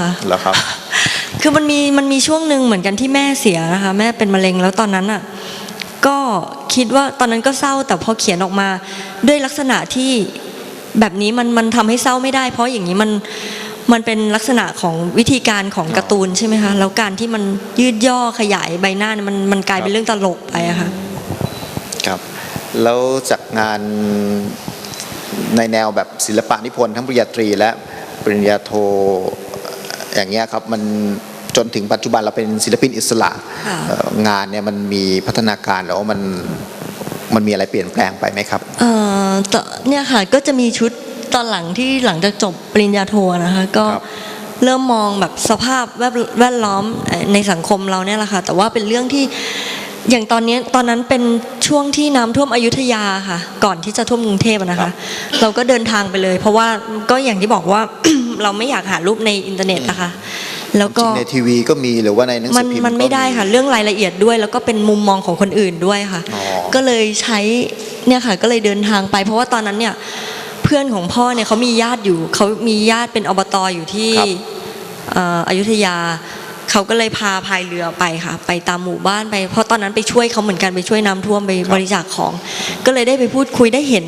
ค่ะแล้วครับ คือมันมีมันมีช่วงหนึ่งเหมือนกันที่แม่เสียนะคะ แม่เป็นมะเร็งแล้วตอนนั้นอะก็คิดว่าตอนนั้นก็เศร้าแต่พอเขียนออกมาด้วยลักษณะที่แบบนี้มันมันทำให้เศร้าไม่ได้ เพราะอย่างนี้มันมันเป็นลักษณะของวิธีการของการ์ตูนใช่ไหมคะแล้วการที่มันยืดย่อขยายใบหน้าเนี่ยมันมันกลายเป็นเรื่องตลกไปอะค่ะครับ แล้วจากงานในแนวแบบศิลปะนิพนธ์ทั้งปริญญาตรีและปริญญาโท อย่างเงี้ยครับมันจนถึงปัจจุบันเราเป็นศิลปินอิสระค่ะเอ่องานเนี่ยมันมีพัฒนาการแล้วมันมันมีอะไรเปลี่ยนแปลงไปไหมครับเอ่อตเนี่ยค่ะก็จะมีชุดตอนหลังที่หลังจากจบปริญญาโทนะคะก็ครับเริ่มมองแบบสภาพแวดแวดล้อมเอ่อในสังคมเราเนี่ยแหละค่ะแต่ว่าเป็นเรื่องที่ อย่างตอนนี้ตอนนั้นเป็นช่วงที่น้ำท่วมอยุธยาค่ะ ก่อนที่จะท่วมกรุงเทพอะนะคะ เราก็เดินทางไปเลย เพราะว่าก็อย่างที่บอกว่าเราไม่อยากหารูปในอินเทอร์เน็ตนะคะ แล้วจก็ริงในทีวีก็มีหรือว่าในหนังสืมันอพิมพ์มันไม่ได้ค่ะ เรื่องรายละเอียดด้วยแล้วก็เป็นมุมมองของคนอื่นด้วยค่ะอ๋อก็เลยใช้เนี่ยค่ะ ก็เลยเดินทางไป เพราะว่าตอนนั้นเนี่ยเพื่อนของพ่อเนี่ยเขามีญาติอยู่เขามีญาติเป็นอบตอยู่ที่ครับเอ่ออยุธยา เขาก็เลยพาพายเรือไปค่ะ ไปตามหมู่บ้านไป เพราะตอนนั้นไปช่วยเขาเหมือนกันไปช่วยน้ำท่วมไปบริจาคของ ก็เลยได้ไปพูดคุยได้เห็น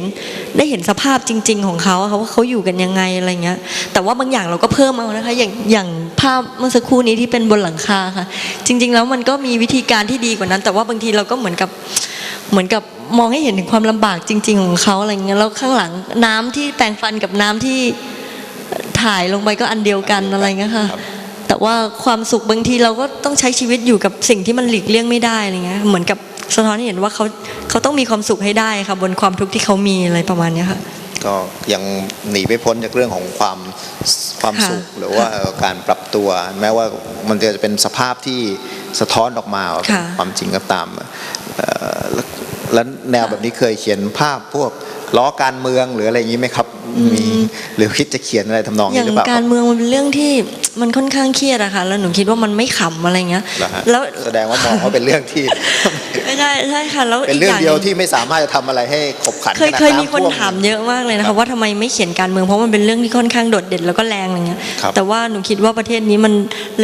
ได้เห็นสภาพจริง ๆ ของเขาอะค่ะว่าเขาอยู่กันยังไงอะไรเงี้ย แต่ว่าบางอย่างเราก็เพิ่มเอานะคะ อย่างอย่างภาพเมื่อสักครู่นี้ที่เป็นบนหลังคาค่ะ จริง ๆ แล้วมันก็มีวิธีการที่ดีกว่านั้น แต่ว่าบางทีเราก็เหมือนกับเหมือนกับมองให้เห็นถึงความลำบากจริง ๆ ของเขาอะไรเงี้ยแล้วข้างหลังน้ำที่แปรงฟันกับน้ำที่ถ่ายลงไปก็อันเดียวกันอะไรเงี้ยค่ะครับ แต่ว่าความสุขบางทีเราก็ต้องใช้ชีวิตอยู่กับสิ่งที่มันหลีกเลี่ยงไม่ได้อะไรเงี้ยเหมือนกับสะท้อนให้เห็นว่าเขาเขาต้องมีความสุขให้ได้ค่ะบนความทุกข์ที่เขามีอะไรประมาณนี้ค่ะก็ยังหนีไม่พ้นจากเรื่องของความความสุขหรือว่าการปรับตัว แม้ว่ามันจะเป็นสภาพที่สะท้อนออกมาความจริงก็ตามแล้วแนวแบบนี้เคยเขียนภาพพวก ล้อการเมืองหรืออะไรอย่างนี้ไหมครับมีหรือคิดจะเขียนอะไรทำนองอนี้ย่างหรือเปล่าคการรับเมืองมันเป็นเรื่องที่มันค่อนข้างเครียดอะค่ะแล้วหนูคิดว่ามันไม่ขำอะไรเงี้ยเหรอฮะแล้วแสดงว่ามองว่าเป็นเรื่องที่ไม่ใช่ใช่ค่ะแล้วเป็นเรื่องกเดียวหนึ่ที่ไม่สามารถจะทำอะไรให้ขบขันเคยขนาดเคยมีคนำท่วถามเยอะมากเลยนะครัคะบว่าทำไมไม่เขียนการเมืองเพราะมันเป็นเรื่องที่ค่อนข้างโดดเด่นแล้วก็แรงอะไรเงี้ยครับแต่ว่าหนูคิดว่าประเทศนี้มัน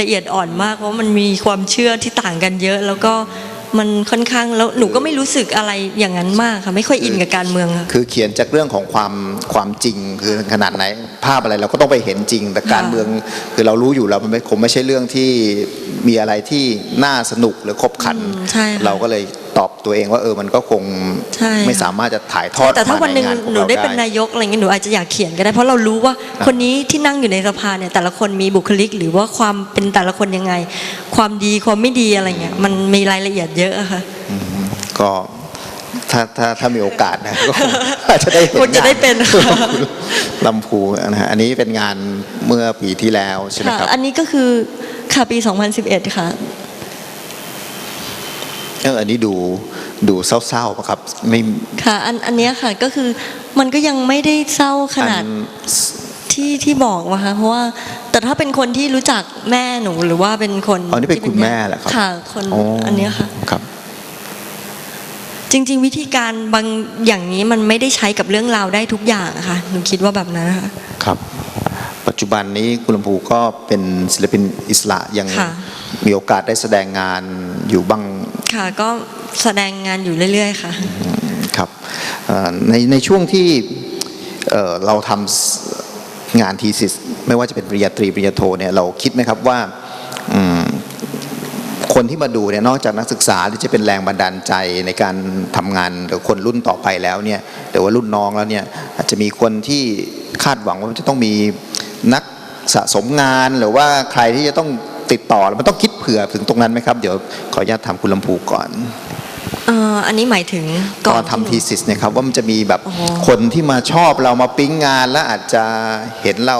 ละเอียดอ่อนมากเพราะมันมีความเชื่อที่ต่างกันเยอะแล้วก็ มันค่อนข้างแล้วหนูก็ไม่รู้สึกอะไรอย่างนั้นมากค่ะไม่ค่อยอินกับการเมืองค่ะ คือเขียนจากเรื่องของความความจริงคือขนาดไหนภาพอะไรเราก็ต้องไปเห็นจริงแต่การค่ะเมือง คือเรารู้อยู่แล้วมันไม่คงไม่ใช่เรื่องที่มีอะไรที่น่าสนุกหรือคบขันอืมใช่ค่ะเราก็เลย ตอบตัวเองว่าเออมันก็คงใช่ค่ะไม่สามารถจะถ่ายทอดแต่ถ้าวันหนึ่งมใขอหนูได้เป็นรานายกอะไรเงี้ยหนูอาจจะอยากเขียนก็ได้เพราะเรารู้ว่าคนนี้ที่นั่งอยู่ในสภาเนี่ยแต่ละคนมีบุคลิก หรือว่าความเป็นแต่ละคนยังไง ความดีความไม่ดีอะไรเงี้ยมันมีรายละเอียดเยอะอะค่ะก็ถ้าถ้าถ้ามีโอกาสนะก็คงอาจจะได้เห็นคงจะได้เป็นงาของคุณลำพูนะฮะอันนี้เป็นงานเมื่อปีที่แล้วใช่ไหมค่ะครับ อันนี้ก็คือค่ะปี 2011 ค่ะ เอออันนี้ดูดูเศร้าๆปะครับไม่ค่ะอันอันเนี้ยค่ะก็คือมันก็ยังไม่ได้เศร้าขนาดอันที่ที่บอกนะคะเพราะว่าแต่ถ้าเป็นคนที่รู้จักแม่หนูหรือว่าเป็นคนอ๋อนี่เป็นที่คุณแม่เหรอครับค่ะคนอ๋ออันเนี้ยค่ะครับ จริง ๆ วิธีการบางอย่างนี้มันไม่ได้ใช้กับเรื่องราวได้ทุกอย่างอะค่ะหนูคิดว่าแบบนั้นนะคะครับ ปัจจุบันนี้คุณลำพูก็เป็นศิลปินอิสระยังค่ะมีโอกาสได้แสดงงานอยู่บ้าง ค่ะก็แสดงงานอยู่เรื่อย ๆ ค่ะ ครับในในช่วงที่เราทำงานทีสิสไม่ว่าจะเป็นปริญญาตรีปริญญาโทเนี่ยเราคิดไหมครับว่าคนที่มาดูเนี่ยนอกจากนักศึกษาที่จะเป็นแรงบันดาลใจในการทำงานหรือคนรุ่นต่อไปแล้วเนี่ยหรือว่ารุ่นน้องแล้วเนี่ยอาจจะมีคนที่คาดหวังว่าจะต้องมีนักสะสมงาน หรือว่าใครที่จะต้อง ติดต่อ มันต้องคิดเผื่อถึงตรงนั้นไหมครับ เดี๋ยวขออนุญาตถามคุณลำพูก่อนเอ่ออันนี้หมายถึงตก่ออนนทำทีสิสเนี่ยครับว่ามันจะมีแบบอ๋อคนที่มาชอบเรามาปิ๊งงานแล้วอาจจะเห็นเรา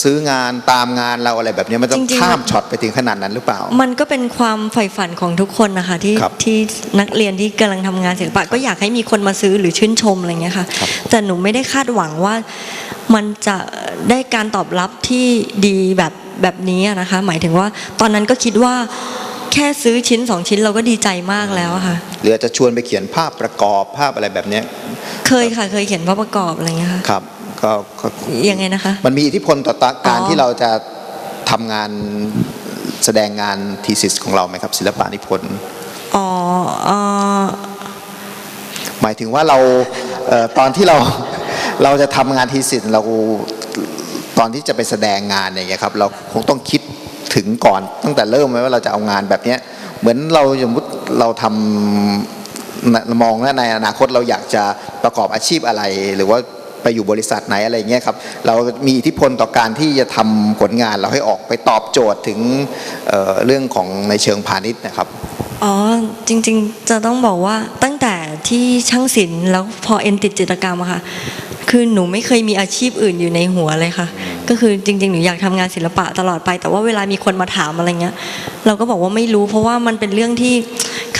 ซื้องานตามงานเราอะไรแบบนี้มันต้องข้ามช็อตไปถึงขนาดนั้นหรือเปล่า มันก็เป็นความใฝ่ฝันของทุกคนนะคะที่ครับที่นักเรียนที่กำลังทำงานศิลปะก็อยากให้มีคนมาซื้อหรือชื่นชมอะไรเงี้ยค่ะครับแต่หนูไม่ได้คาดหวังว่ามันจะได้การตอบรับที่ดีแบบแบบนี้อะนะคะ หมายถึงว่าตอนนั้นก็คิดว่าแค่ซื้อชิ้นสองชิ้นเราก็ดีใจมากแล้วอะค่ะหรืออาจจะชวนไปเขียนภาพประกอบภาพอะไรแบบเนี้ยเคยค่ะเคยเขียนภาพประกอบอะไรเงี้ยค่ะครับ ก็ก็ยังไงนะคะ มันมีอิทธิพลต่อตาการอ๋อที่เราจะทำงานแสดงงานทีสิสของเราไหมครับ ศิลปะนิพนธ์อ๋อเอ่อหมายถึงว่าเราเอ่อตอนที่เราเราจะทำงานทีสิทธ์เราตอนที่จะไปแสดงงานอย่างเงี้ยครับ เราคงต้องคิดถึงก่อนตั้งแต่เริ่มไหมว่าเราจะเอางานแบบเนี้ยเหมือนเราสมมติเราทำมองว่าในอนาคตเราอยากจะประกอบอาชีพอะไรหรือว่า ไปอยู่บริษัทไหนอะไรเงี้ยครับเรามีอิทธิพลต่อการที่จะทำผลงานเราให้ออกไปตอบโจทย์ถึงเเรื่องของในเชิงพาณิชย์นะครับอ๋อจริงๆจะต้องบอกว่าตั้งแต่ที่ช่างศิลป์แล้วพอเอ็นติดจิตรกรรมอะค่ะคือหนูไม่เคยมีอาชีพอื่นอยู่ในหัวเลยค่ะ ก็คือจริงๆหนูอยากทำงานศิลปะตลอดไป แต่ว่าเวลามีคนมาถามอะไรเงี้ย เราก็บอกว่าไม่รู้ เพราะว่ามันเป็นเรื่องที่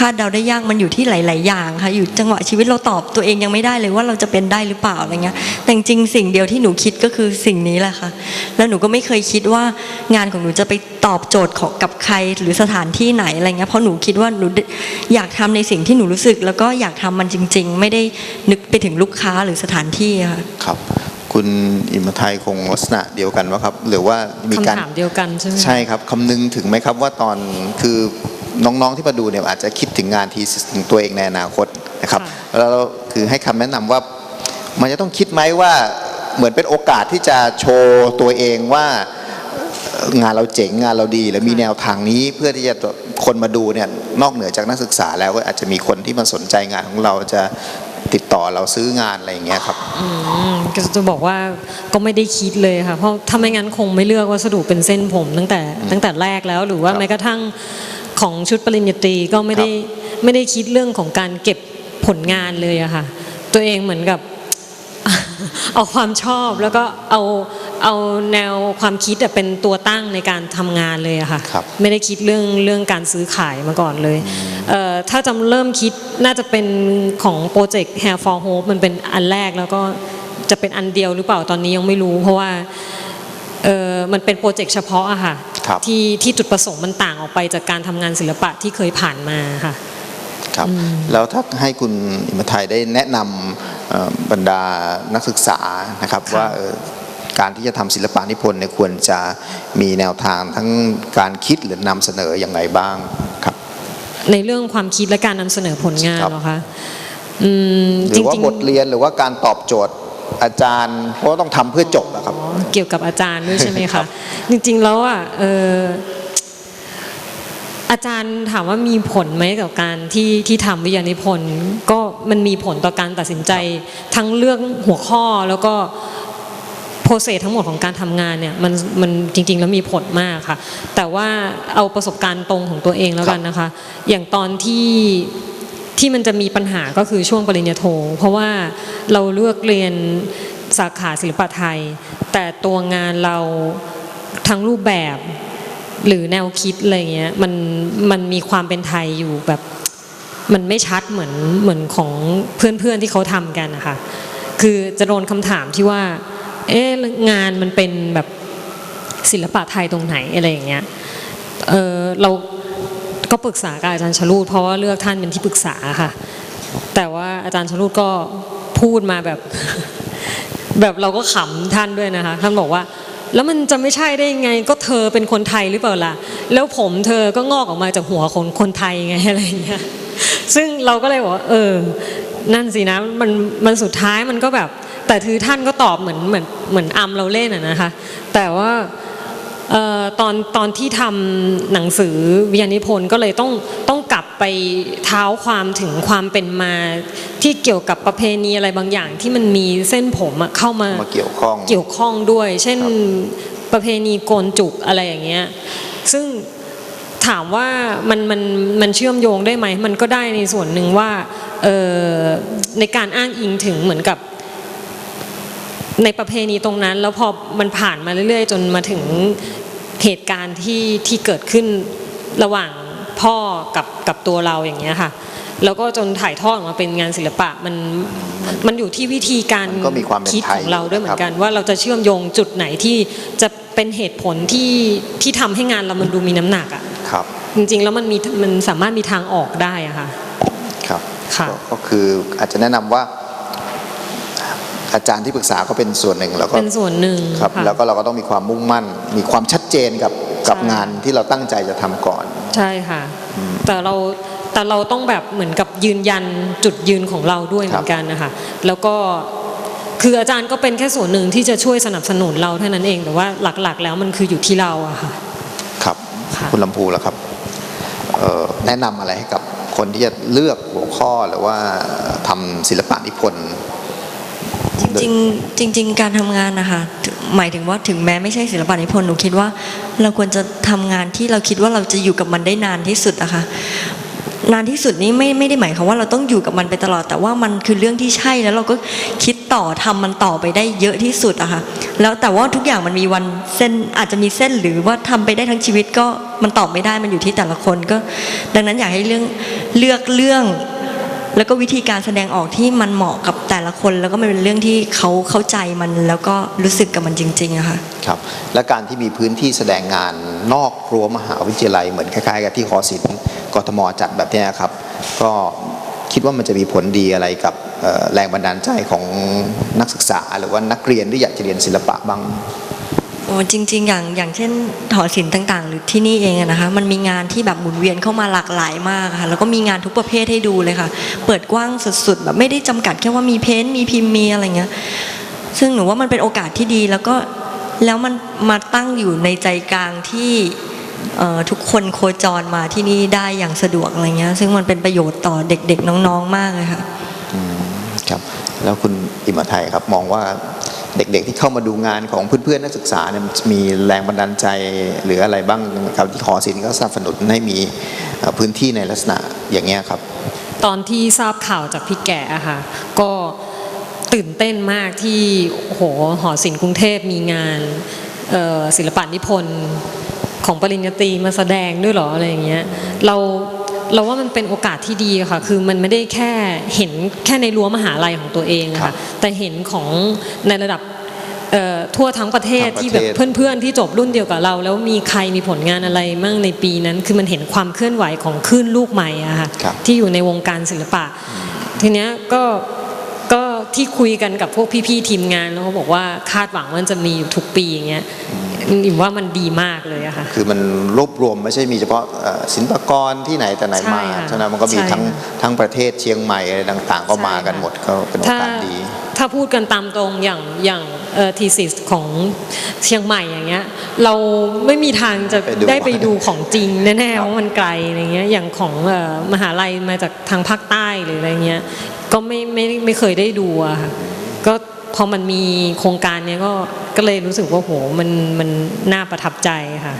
าดเดาได้ยากมันอยู่ที่หลาย ๆ อย่างค่ะอยู่จังหวะชีวิตเราตอบตัวเองยังไม่ได้เลยว่าเราจะเป็นได้หรือเปล่าอะไรเงี้ยแต่จริงๆสิ่งเดียวที่หนูคิดก็คือสิ่งนี้แหละค่ะ แล้วหนูก็ไม่เคยคิดว่างานของหนูจะไปตอบโจทย์ของกับใครหรือสถานที่ไหนอะไรเงี้ยเพราะหนูคิดว่าหนูอยากทำในสิ่งที่หนูรู้สึก แล้วก็อยากทำมันจริง ๆ ไม่ได้นึกไปถึงลูกค้าหรือสถานที่อะค่ะครับคุณอิมไทยคงลักษณะเดียวกันวะครับ หรือว่ามีการคำถามเดียวกันใช่ไหมใช่ครับคำนึงถึงไหมครับว่าตอนคือ น้องๆที่มาดูเนี่ยอาจจะคิดถึงงานทีถึงตัวเองในอนาคตนะครับ แล้วคือให้คำแนะนำว่ามันจะต้องคิดไหมว่าเหมือนเป็นโอกาสที่จะโชว์ตัวเองว่าเอ่องานเราเจ๋งงานเราดี แล้วมีแนวทางนี้เพื่อที่จะคนมาดูเนี่ยนอกเหนือจากนักศึกษาแล้วก็อาจจะมีคนที่มาสนใจงานของเราจะติดต่อเราซื้องานอะไรอย่างเงี้ยครับอืมก็จะบอกว่าก็ไม่ได้คิดเลยค่ะเพราะถ้าไม่งั้นคงไม่เลือกวัสดุเป็นเส้นผมตั้งแต่ตั้งแต่แรกแล้วหรือว่าครับแม้กระทั่ง ของชุดปริญญาตรีก็ไม่ได้ไม่ได้คิดเรื่องของการเก็บผลงานเลยอะค่ะ ตัวเองเหมือนกับเอาความชอบแล้วก็เอาเอาแนวความคิดอะเป็นตัวตั้งในการทำงานเลยอะค่ะครับไม่ได้คิดเรื่องเรื่องการซื้อขายมาก่อนเลยเอ่อถ้าจำเริ่มคิดน่าจะเป็นของโปรเจกต์ Hair for Hope มันเป็นอันแรกแล้วก็จะเป็นอันเดียวหรือเปล่าตอนนี้ยังไม่รู้ เพราะว่าเออ มันเป็นโปรเจกต์เฉพาะอะค่ะครับที่ที่จุดประสงค์มันต่างออกไปจากการทำงานศิลปะที่เคยผ่านมาค่ะครับแล้วถ้าให้คุณอิมไทยได้แนะนำเอ่อบรรดานักศึกษานะครับค่ะว่าเอ่อการที่จะทำศิลปะนิพนธ์เนี่ยควรจะมีแนวทางทั้งการคิดหรือนำเสนออย่างไรบ้างครับ ในเรื่องความคิดและการนำเสนอผลงานครับเหรอคะอืมหรือว่าบทเรียนหรือว่าการตอบโจทย์ อาจารย์ เพราะว่าต้องทำเพื่อจบนะครับอ๋อเกี่ยวกับอาจารย์ด้วยใช่ไหมครัคะบจริงๆแล้วอะเอออาจารย์ถามว่ามีผลไหมกับการที่ที่ทำวิทยานิพนธ์ก็มันมีผลต่อการตัดสินใจทั้งเรื่องหัวข้อแล้วก็โปรเซสทั้งหมดของการทำงานเนี่ยมันมันจริง ๆ แล้วมีผลมากค่ะ แต่ว่าเอาประสบการณ์ตรงของตัวเองแล้วกันนะคะ อย่างตอนที่ ที่มันจะมีปัญหาก็คือช่วงปริญญาโท เพราะว่าเราเลือกเรียนสาขาศิลปะไทย แต่ตัวงานเราทั้งรูปแบบหรือแนวคิดอะไรเงี้ยมันมันมีความเป็นไทยอยู่แบบมันไม่ชัดเหมือนเหมือนของเพื่อนๆที่เขาทำกันนะคะคือจะโดนคำถามที่ว่า เอ๊ะงานมันเป็นแบบศิลปะไทยตรงไหนอะไรอย่างเงี้ยเออเรา ก็ปรึกษากับอาจารย์ชลูดเพราะว่าเลือกท่านเป็นที่ปรึกษาค่ะ แต่ว่าอาจารย์ชลูดก็พูดมาแบบ แบบเราก็ขำท่านด้วยนะคะ ท่านบอกว่าแล้วมันจะไม่ใช่ได้ยังไงก็เธอเป็นคนไทยหรือเปล่าล่ะ แล้วผมเธอก็งอกออกมาจากหัวคนคนไทยไงอะไรอย่างเงี้ยซึ่งเราก็เลยบอกว่าเออ นั่นสินะมันมันสุดท้ายมันก็แบบ แต่คือท่านก็ตอบเหมือนเหมือนเหมือนอำเราเล่นอะนะคะ แต่ว่า ตอนตอนที่ทำหนังสือวิญญานิพนธ์ก็เลยต้องต้องกลับไปเท้าความถึงความเป็นมาที่เกี่ยวกับประเพณีอะไรบางอย่างที่มันมีเส้นผมอะเข้ามามาเกี่ยวข้องเกี่ยวข้องด้วย เช่นครับประเพณีโกนจุกอะไรอย่างเงี้ยซึ่งถามว่ามันมันมันเชื่อมโยงได้ไหมมันก็ได้ในส่วนหนึ่งว่าเอ่อในการอ้างอิงถึงเหมือนกับในประเพณีตรงนั้น แล้วพอมันผ่านมาเรื่อย ๆ จนมาถึง เหตุการณ์ที่ที่เกิดขึ้นระหว่างพ่อกับกับตัวเราอย่างเงี้ยค่ะ แล้วก็จนถ่ายทอดออกมาเป็นงานศิลปะมันมันอยู่ที่วิธีการมันก็มีความเป็นคิดไทยของเราด้วยเหมือนกันนะครับว่าเราจะเชื่อมโยงจุดไหนที่จะเป็นเหตุผลที่ที่ทำให้งานเรามันดูมีน้ำหนักอะครับ จริงๆแล้วมันมีมันสามารถมีทางออกได้อะค่ะครับค่ะก็ก็คืออาจจะแนะนำว่า อาจารย์ที่ปรึกษาก็เป็นส่วนหนึ่งแล้วก็เป็นส่วนหนึ่งครับค่ะแล้วก็เราก็ต้องมีความมุ่งมั่น มีความชัด เจเจนกับกับใช่งานที่เราตั้งใจจะทำก่อน ใช่ค่ะ แต่เราแต่เราต้องแบบเหมือนกับยืนยันจุดยืนของเราด้วยเหมือนกันนะคะแล้วก็คืออาจารย์ก็เป็นแค่ส่วนหนึ่งที่จะช่วยสนับสนุนเราเท่านั้นเอง แต่ว่าหลักๆ แล้วมันคืออยู่ที่เราอะค่ะครับค่ะคุณลำพูแล้วครับเอ่อแนะนำอะไรให้กับคนที่จะเลือกหัวข้อหรือว่าทำศิลปะนิพนธ์ จริงๆจริงๆ การทำงานนะคะถึงหมายถึงว่าถึงแม้ไม่ใช่ศิลปะนิพนธ์หนูคิดว่า เราควรจะทำงานที่เราคิดว่าเราจะอยู่กับมันได้นานที่สุดอะค่ะนานที่สุดนี้ไม่ไม่ได้หมายความว่าเราต้องอยู่กับมันไปตลอด แต่ว่ามันคือเรื่องที่ใช่แล้วเราก็คิดต่อทำมันต่อไปได้เยอะที่สุดอะค่ะแล้วแต่ว่าทุกอย่างมันมีวันเส้นอาจจะมีเส้นหรือว่าทำไปได้ทั้งชีวิตก็มันตอบไม่ได้มันอยู่ที่แต่ละคนก็ ดังนั้นอยากให้เรื่องเลือกเรื่อง แล้วก็วิธีการแสดงออกที่มันเหมาะกับแต่ละคน แล้วก็มันเป็นเรื่องที่เขาเข้าใจมันแล้วก็รู้สึกกับมันจริงๆอะค่ะครับและการที่มีพื้นที่แสดงงานนอกรั้วมหาวิทยาลัยเหมือนคล้ายๆ กับที่หอศิลป์กทมจัดแบบนี้ครับ ก็คิดว่ามันจะมีผลดีอะไรกับแรงบันดาลใจของนักศึกษา หรือว่านักเรียนที่อยากจะเรียนศิลปะบ้าง จริง ๆ อย่างอย่างเช่นหอศิลป์ต่างๆ หรือที่นี่เองนะคะ มันมีงานที่แบบหมุนเวียนเข้ามาหลากหลายมากค่ะ แล้วก็มีงานทุกประเภทให้ดูเลยค่ะ เปิดกว้างสุดๆแบบไม่ได้จำกัดแค่ว่ามีเพ้นท์มีพิมพ์มีอะไรเงี้ย ซึ่งหนูว่ามันเป็นโอกาสที่ดีแล้วก็แล้วมันมาตั้งอยู่ในใจกลางที่ทุกคนโคจรมาที่นี่ได้อย่างสะดวกอะไรเงี้ย ซึ่งมันเป็นประโยชน์ต่อเด็กๆน้องๆมากเลยค่ะครับ แล้วคุณอิมไทยครับมองว่า เด็กๆที่เข้ามาดูงานของเพื่อนๆนักศึกษาเนี่ยมีแรงบันดาลใจหรืออะไรบ้างครับที่หอศิลป์ก็สนับสนุนให้มีพื้นที่ในลักษณะอย่างเงี้ยครับ ตอนที่ทราบข่าวจากพี่แก่อะค่ะก็ตื่นเต้นมากที่โหหอศิลป์กรุงเทพมีงานศิลปะนิพนธ์ของปริญญาตรีมาแสดงด้วยหรออะไรอย่างเงี้ยเรา เราว่ามันเป็นโอกาสที่ดีอะค่ะ คือมันไม่ได้แค่เห็นแค่ในรั้วมหาลัยของตัวเองอะครัค่ะบแต่เห็นของในระดับเอ่อทั่วทั้งประเทศทั้งประเทศที่แบบเพื่อนๆที่จบรุ่นเดียวกับเรา แล้วมีใครมีผลงานอะไรมั่งในปีนั้น คือมันเห็นความเคลื่อนไหวของคลื่นลูกใหม่อะค่ะครับที่อยู่ในวงการศิลปะ ทีเนี้ยก็ก็ที่คุยกันกับพวกพี่ๆทีมงานแล้วเขาบอกว่าคาดหวังว่ามันจะมีอยู่ทุกปีอย่างเงี้ย อิมว่ามันดีมากเลยอะค่ะคือมันรวบรวมไม่ใช่มีเฉพาะเอ่อศิลปากรที่ไหนแต่ไหนมาใช่ค่ะฉะนั้นมันก็มีใช่ทั้งทั้งประเทศเชียงใหม่อะไรต่างๆ ก็มากันหมดก็เป็นโอถ้ากาสดี ถ้าพูดกันตามตรงอย่างอย่างทีสิสของเชียงใหม่อย่างเงี้ยเราไม่มีทางจะไปดูได้ไปดูของจริงแน่ครับๆเพราะมันไกลอะไรเงี้ยอย่างของเอ่อมหาลัยมาจากทางภาคใต้หรืออะไรเงี้ยก็ไม่ไม่ไม่เคยได้ดูอะค่ะก็ พอมันมีโครงการเนี้ยก็ก็เลยรู้สึกว่าโหมันมันน่าประทับใจค่ะ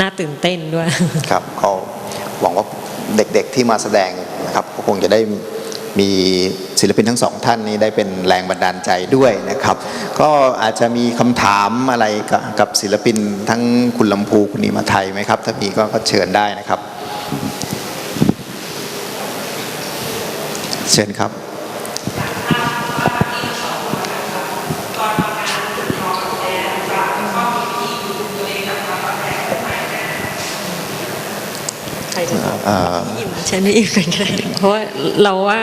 น่าตื่นเต้นด้วยครับก็หวังว่าเด็กๆที่มาแสดงนะครับก็คงจะได้มีศิลปินทั้งสองท่านนี้ได้เป็นแรงบันดาลใจด้วยนะครับ ก็อาจจะมีคำถามอะไรกับศิลปินทั้งคุณลำพูคุณนิมาไทยไหมครับ ถ้ามีก็เชิญได้นะครับ เชิญครับ ใครจะตอบเอ่ออิ่มใช่ไหมอิ่มกันก็ได้เพราะว่าเราว่า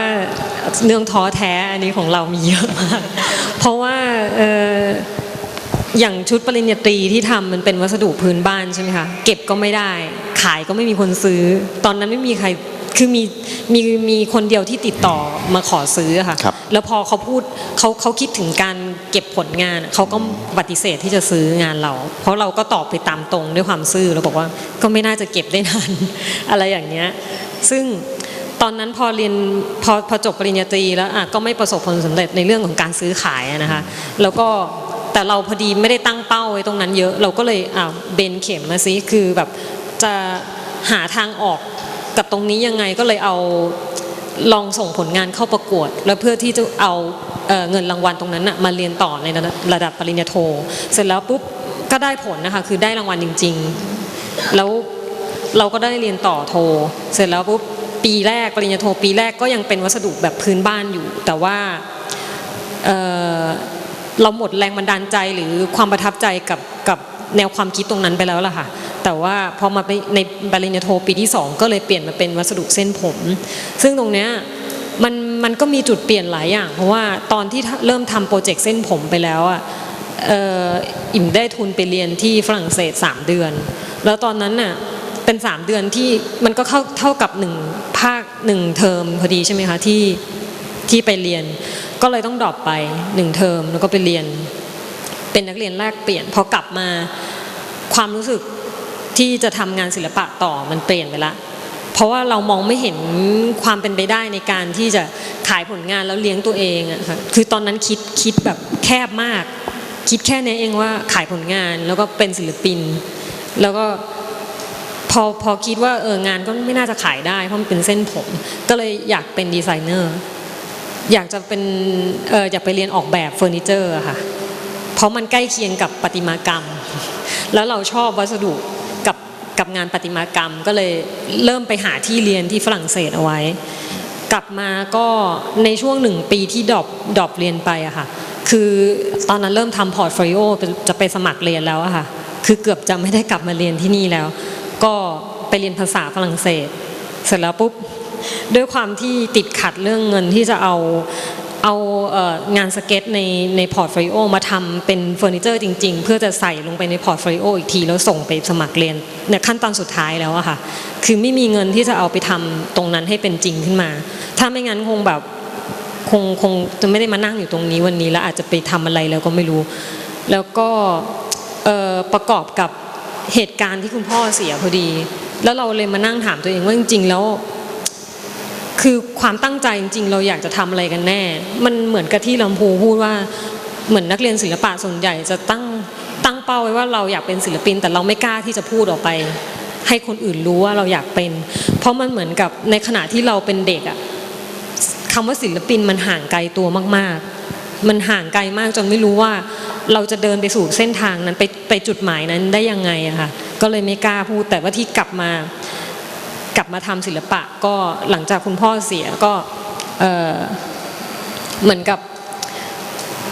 เรื่องท้อแท้อันนี้ของเรามีเยอะมากเพราะว่าอย่างชุดปริญญาตรีที่ทำมันเป็นวัสดุพื้นบ้านใช่ไหมคะเก็บก็ไม่ได้ ขายก็ไม่มีคนซื้อ ตอนนั้นไม่มีใคร คือมีมีมีคนเดียวที่ติดต่อมาขอซื้ออะค่ะครับ แล้วพอเขาพูดเขาเขาคิดถึงการเก็บผลงานเขาก็ปฏิเสธที่จะซื้องานเรา เพราะเราก็ตอบไปตามตรงด้วยความซื่อแล้วบอกว่าก็ไม่น่าจะเก็บได้นาน อะไรอย่างเงี้ยซึ่งตอนนั้นพอเรียนพอพอจบปริญญาตรีแล้วอะก็ไม่ประสบผลสำเร็จในเรื่องของการซื้อขายอะนะคะ แล้วก็แต่เราพอดีไม่ได้ตั้งเป้าไว้ตรงนั้นเยอะ เราก็เลยอ่าเบนเข็มมาซิคือแบบจะหาทางออก กับตรงนี้ยังไงก็เลยเอาลองส่งผลงานเข้าประกวด แล้วเพื่อที่จะเอาเงินรางวัลตรงนั้นมาเรียนต่อในระดับปริญญาโท เสร็จแล้วปุ๊บก็ได้ผลนะคะคือได้รางวัลจริง ๆ แล้วเราก็ได้เรียนต่อโท เสร็จแล้วปุ๊บปีแรกปริญญาโทปีแรกก็ยังเป็นวัสดุแบบพื้นบ้านอยู่ แต่ว่าเอ่อเราหมดแรงบันดาลใจหรือความประทับใจกับกับแนวความคิดตรงนั้นไปแล้วล่ะค่ะ แต่ว่าพอมาไปในปริญญาโทปีที่ 2 ก็เลยเปลี่ยนมาเป็นวัสดุเส้นผม ซึ่งตรงเนี้ยมันมันก็มีจุดเปลี่ยนหลายอย่าง เพราะว่าตอนที่เริ่มทำโปรเจกต์เส้นผมไปแล้วอะเอ่ออิ่มได้ทุนไปเรียนที่ฝรั่งเศส 3 เดือน แล้วตอนนั้นน่ะเป็น 3 เดือนที่มันก็เข้าเท่ากับหนึ่งภาคหนึ่งเทอมพอดีใช่ไหมคะที่ที่ไปเรียน ก็เลยต้องดรอปไปหนึ่งเทอมแล้วก็ไปเรียน เป็นนักเรียนแลกเปลี่ยนพอกลับมาความรู้สึก ที่จะทำงานศิลปะต่อมันเปลี่ยนไปละ เพราะว่าเรามองไม่เห็นความเป็นไปได้ในการที่จะขายผลงานแล้วเลี้ยงตัวเองอะค่ะคือตอนนั้นคิดคิดแบบแคบมาก คิดแค่นี้เองว่าขายผลงานแล้วก็เป็นศิลปิน แล้วก็พอพอคิดว่าเอองานก็ไม่น่าจะขายได้เพราะมันเป็นเส้นผม ก็เลยอยากเป็นดีไซเนอร์อยากจะเป็นเอออยากไปเรียนออกแบบเฟอร์นิเจอร์อะค่ะเพราะมันใกล้เคียงกับประติมากรรม แล้วเราชอบวัสดุ กับงานประติมากรรมก็เลยเริ่มไปหาที่เรียนที่ฝรั่งเศสเอาไว้ กลับมาก็ในช่วงหนึ่งปีที่ดอปดอปเรียนไปอะค่ะคือตอนนั้นเริ่มทำพอร์ตโฟลิโอจะไปสมัครเรียนแล้วอะค่ะคือเกือบจะไม่ได้กลับมาเรียนที่นี่แล้ว ก็ไปเรียนภาษาฝรั่งเศส เสร็จแล้วปุ๊บด้วยความที่ติดขัดเรื่องเงินที่จะเอา เอาเอ่องานสเก็ตในในพอร์ตโฟลิโอมาทำเป็นเฟอร์นิเจอร์จริง ๆ เพื่อจะใส่ลงไปในพอร์ตโฟลิโออีกที แล้วส่งไปสมัครเรียนเนี่ยขั้นตอนสุดท้ายแล้วอะค่ะ คือไม่มีเงินที่จะเอาไปทำตรงนั้นให้เป็นจริงขึ้นมา ถ้าไม่งั้นคงแบบคงคงจะไม่ได้มานั่งอยู่ตรงนี้วันนี้แล้วอาจจะไปทำอะไรแล้วก็ไม่รู้ แล้วก็ประกอบกับเหตุการณ์ที่คุณพ่อเสียพอดี แล้วเราเลยมานั่งถามตัวเองว่าจริงๆแล้ว คือความตั้งใจจริง ๆ เราอยากจะทำอะไรกันแน่ มันเหมือนกับที่ลำพูพูดว่าเหมือนนักเรียนศิลปะส่วนใหญ่จะตั้งตั้งเป้าไว้ว่าเราอยากเป็นศิลปิน แต่เราไม่กล้าที่จะพูดออกไป ให้คนอื่นรู้ว่าเราอยากเป็น เพราะมันเหมือนกับในขณะที่เราเป็นเด็กอะคำว่าศิลปินมันห่างไกลตัวมาก ๆ มันห่างไกลมากจนไม่รู้ว่าเราจะเดินไปสู่เส้นทางนั้นไปไปจุดหมายนั้นได้ยังไงอะค่ะก็เลยไม่กล้าพูดแต่ว่าที่กลับมา กลับมาทำศิลปะก็หลังจากคุณพ่อเสียก็เอ่อเหมือนกับ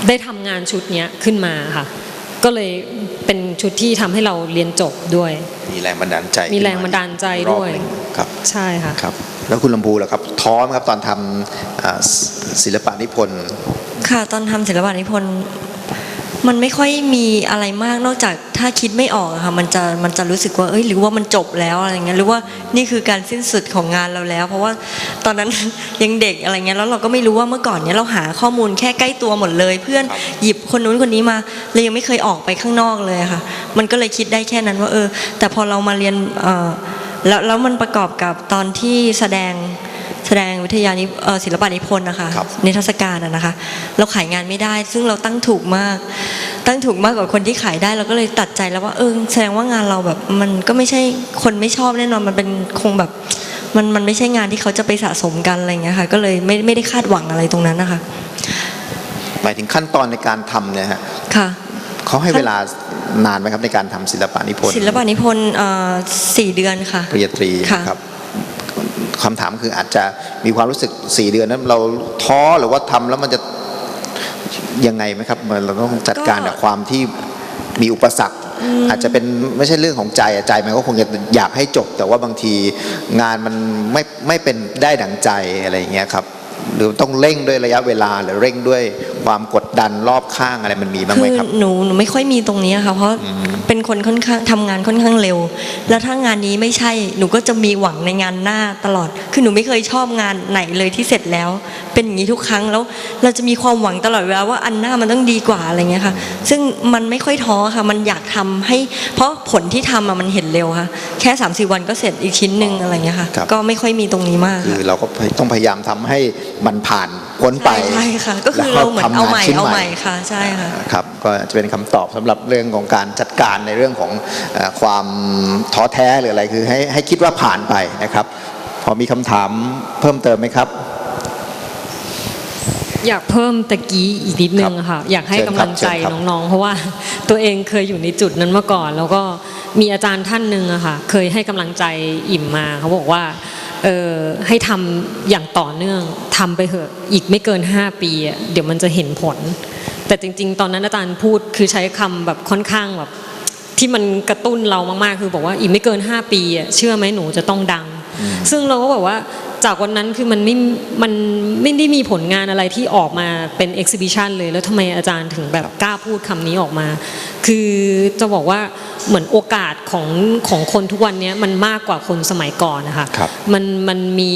ได้ทำงานชุดเนี้ยขึ้นมาค่ะ ก็เลยเป็นชุดที่ทำให้เราเรียนจบด้วย มีแรงบันดาลใจ มีแรงบันดาลใจด้วยรอบหนึ่งครับใช่ค่ะครับ แล้วคุณลำพูล่ะครับท้อไหมครับตอนทำอ่าศศิลปะนิพนธ์ค่ะตอนทำศิลปะนิพนธ์ มันไม่ค่อยมีอะไรมากนอกจากถ้าคิดไม่ออกอะค่ะมันจะมันจะรู้สึกว่าเอ้ยหรือว่ามันจบแล้วอะไรเงี้ยหรือว่านี่คือการสิ้นสุดของงานเราแล้ว เพราะว่าตอนนั้น ยังเด็กอะไรเงี้ยแล้วเราก็ไม่รู้ว่าเมื่อก่อนเนี้ยเราหาข้อมูลแค่ใกล้ตัวหมดเลย เพื่อนหยิบคนนู้นคนนี้มาเรายังไม่เคยออกไปข้างนอกเลยค่ะ มันก็เลยคิดได้แค่นั้นว่าเออ แต่พอเรามาเรียนเอ่อแล้วแล้วมันประกอบกับตอนที่แสดง แสดงวิทยานิเอ่อศิลปะนิพนธ์นะคะครับนิทรรศการอะนะคะ เราขายงานไม่ได้ ซึ่งเราตั้งถูกมาก ตั้งถูกมากกว่าคนที่ขายได้เราก็เลยตัดใจแล้วว่าเออแสดงว่างานเราแบบมันก็ไม่ใช่คนไม่ชอบแน่นอนมันเป็นคงแบบมันมันไม่ใช่งานที่เขาจะไปสะสมกันอะไรอย่างเงี้ยค่ะก็เลยไม่ไม่ได้คาดหวังอะไรตรงนั้นนะคะหมายถึงขั้นตอนในการทำเนี่ยฮะค่ะเขาให้เวลานานไหมครับในการทำศิลปะนิพนธ์ศิลปะนิพนธ์เอ่อสี่เดือนค่ะปริญญาตรีค่ะครับ คำถามคืออาจจะมีความรู้สึกสี่เดือนนั้น เราท้อหรือว่าทำแล้วมันจะยังไงไหมครับมันเราต้องจัดการกับความที่มีอุปสรรค อาจจะเป็นไม่ใช่เรื่องของใจอะใจมันก็คงจะอยากให้จบ แต่ว่าบางทีงานมันไม่ไม่เป็นได้ดังใจอะไรอย่างเงี้ยครับ หรือต้องเร่งด้วยระยะเวลา หรือเร่งด้วยความกดดันรอบข้างอะไรมันมีบ้างไหมคือครับ หนูหนูไม่ค่อยมีตรงนี้ค่ะเพราะเป็นคนค่อนข้างทำงานค่อนข้างเร็ว แล้วถ้างานนี้ไม่ใช่หนูก็จะมีหวังในงานหน้าตลอด คือหนูไม่เคยชอบงานไหนเลยที่เสร็จแล้ว เป็นอย่างนี้ทุกครั้งแล้วเราจะมีความหวังตลอดเวลาว่าอันหน้ามันต้องดีกว่าอะไรเงี้ยค่ะ ซึ่งมันไม่ค่อยท้อค่ะ มันอยากทำให้ เพราะผลที่ทำอะมันเห็นเร็วค่ะ แค่3าสี่วันก็เสร็จอีกชิ้นหนึ่งอะไรเงี้ยค่ะครับก็ไม่ค่อยมีตรงนี้มากคืค่ะอเราก็ต้องพยายามทำให้มันผ่านพ้นไปใช่ใช่ค่ะก็คือแล้วเราเหมือนทำงเอาใหม่ชิ้นเอาใหม่ค่ะใช่ค่ะครับก็จะเป็นคำตอบสำหรับเรื่องของการจัดการในเรื่องของเอ่อความท้อแท้หรืออะไรคือให้ให้คิดว่าผ่านไปนะครับ พอมีคำถามเพิ่มเติมไหมครับ อยากเพิ่มตะกี้อีกนิดนึงอะค่ะ อยากให้เชิญกำครัลับงใจเชิญครับน้องๆ เพราะว่าตัวเองเคยอยู่ในจุดนั้นมาก่อน แล้วก็มีอาจารย์ท่านหนึ่งอะค่ะ เคยให้กำลังใจอิ่มมาเขาบอกว่าเออ ให้ทำอย่างต่อเนื่องทำไปเถอะอีกไม่เกิน 5 ปีเดี๋ยวมันจะเห็นผล แต่จริง ๆ ตอนนั้นอาจารย์พูดคือใช้คำแบบค่อนข้างแบบที่มันกระตุ้นเรามากๆ คือบอกว่าอีกไม่เกิน 5 ปีเชื่อไหมหนูจะต้องดัง ซึ่งเราก็บอกว่าจากวันนั้นคือมันไม่ มันไม่ได้มีผลงานอะไรที่ออกมาเป็น exhibition เลย แล้วทำไมอาจารย์ถึงแบบกล้าพูดคำนี้ออกมา คือจะบอกว่าเหมือนโอกาสของของคนทุกวันนี้มันมากกว่าคนสมัยก่อนนะคะครับมันมันมี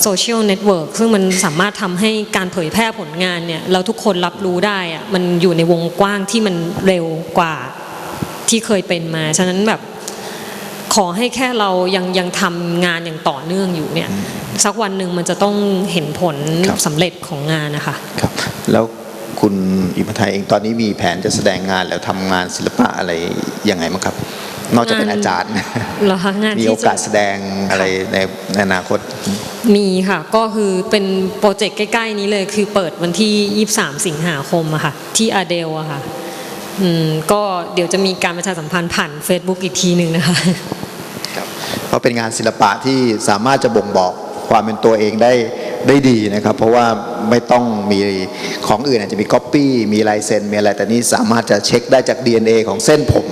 โซเชียลเน็ตเวิร์กซึ่งมันสามารถทำให้การเผยแพร่ผลงานเนี่ยเราทุกคนรับรู้ได้อะมันอยู่ในวงกว้างที่มันเร็วกว่าที่เคยเป็นมา ฉะนั้นแบบ ขอให้แค่เรายังยังทำงานอย่างต่อเนื่องอยู่เนี่ยสักวันหนึ่งมันจะต้องเห็นผลครับสำเร็จของงานนะคะครับแล้วคุณอิมไทยเองตอนนี้มีแผนจะแสดงงานแล้วทำงานศิลปะอะไรยังไงมั้างครับ นอกจากเป็นงานอาจารย์เหรอคะงานมีที่โอกาสจะแสดงอะไรในในอนาคต มีค่ะ ก็คือเป็นโปรเจกต์ใกล้ ๆ นี้เลยคือเปิดวันที่ 23 สิงหาคมอะค่ะ ที่อาเดลอะค่ะอืมก็เดี๋ยวจะมีการประชาสัมพันธ์ผ่าน Facebook อีกทีหนึ่งนะคะครับ เพราะเป็นงานศิลปะที่สามารถจะบ่งบอกความเป็นตัวเองได้ได้ดีนะครับ เพราะว่าไม่ต้องมีของอื่นอาจจะมีก๊อปปี้มีลายเซ็นมีอะไรแต่นี่สามารถจะเช็คได้จาก DNA ของเส้นผม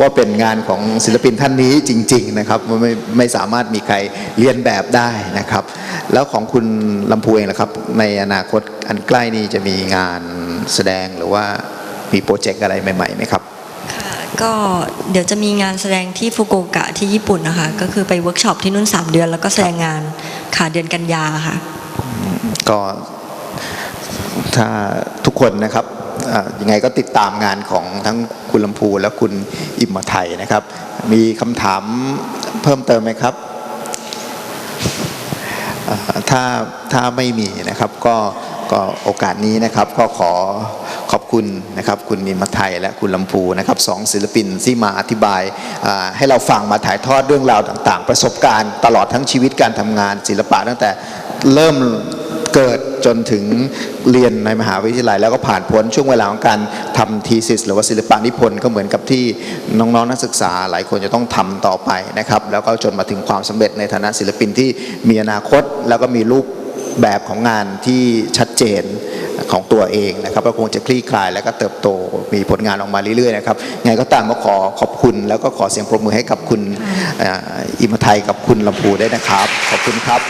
ว่าเป็นงานของศิลปินท่านนี้จริง ๆ นะครับไม่ไม่ไม่สามารถมีใครเรียนแบบได้นะครับ แล้วของคุณลำพูเองล่ะครับ ในอนาคตอันใกล้นี้จะมีงานแสดงหรือว่ามีโปรเจกต์อะไรใหม่ๆไหมครับ ก็เดี๋ยวจะมีงานแสดงที่ฟุกุโอกะที่ญี่ปุ่นนะคะ ก็คือไปเวิร์กช็อปที่นู่น 3 เดือน แล้วก็แสดงงานค่ะเดือนกันยาค่ะ ก็ถ้าทุกคนนะครับยังไงก็ติดตามงานของทั้งคุณลำพูและคุณอิมมาไทยนะครับ มีคำถามเพิ่มเติมไหมครับถ้าถ้าไม่มีนะครับก็ก็โอกาสนี้นะครับก็ขอ ขอบคุณนะครับคุณอิมมาไทยและคุณลำพูนะครับสองศิลปินที่มาอธิบายให้เราฟังมาถ่ายทอดเรื่องราวต่าง ๆ ประสบการณ์ตลอดทั้งชีวิตการทำงานศิลปะตั้งแต่เริ่มเกิดจนถึงเรียนในมหาวิทยาลัย แล้วก็ผ่านพ้นช่วงเวลาของการทำทีสิสหรือว่าศิลปะนิพนธ์ก็เหมือนกับที่น้องๆนักศึกษาหลายคนจะต้องทำต่อไปนะครับ แล้วก็จนมาถึงความสำเร็จในฐานะศิลปินที่มีอนาคต แล้วก็มีรูปแบบของงานที่ชัดเจน ของตัวเองนะครับก็คงจะคลี่คลายแล้วก็เติบโตมีผลงานออกมาเรื่อยๆนะครับไงก็ตามก็ขอขอบคุณแล้วก็ขอเสียงปรบมือให้กับคุณเอ่ออิมไทยกับคุณลำพูได้วยนะครับ ขอบคุณครับ